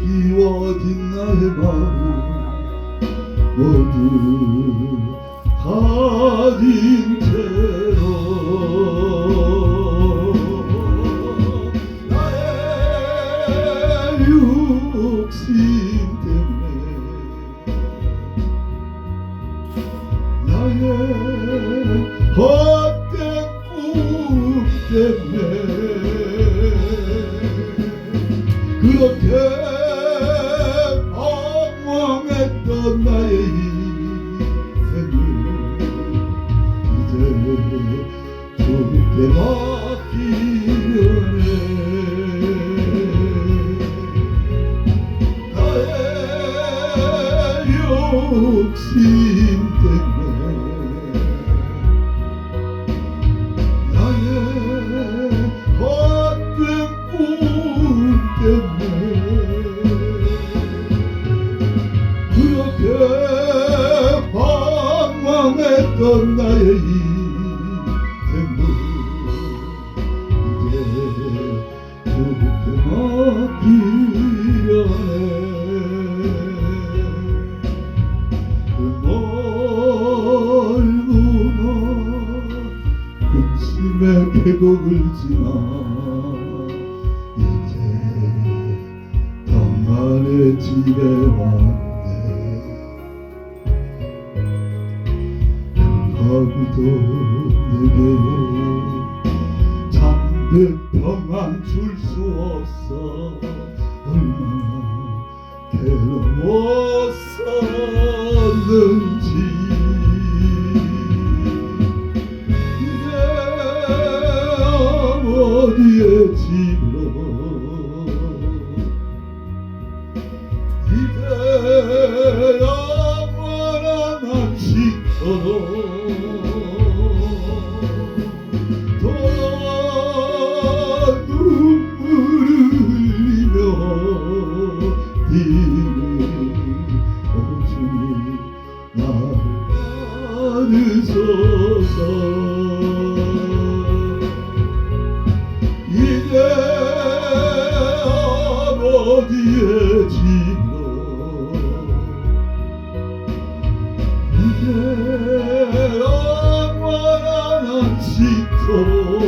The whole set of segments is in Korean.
비워진 나의 마음 모두 가진 채로 나의 육신 헛된 꿈 때문에 그렇게 방황했던 나의 인생을 이제 주께 맡기 방황했던 나의 인생을 이제 주께 맡기려네 그 넓은 근심의 계곡을 지나 이제 평안의 집에 왔 하고도 내게 잠든 평안 줄 수 없어. 얼마나 괴로웠었는지 영원한 안식처로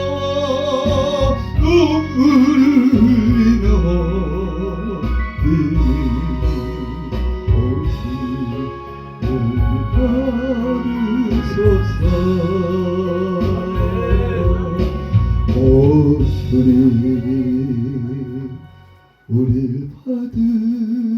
돌아와 눈물을 흘리며 받으소서 오 주님 우릴 받으소서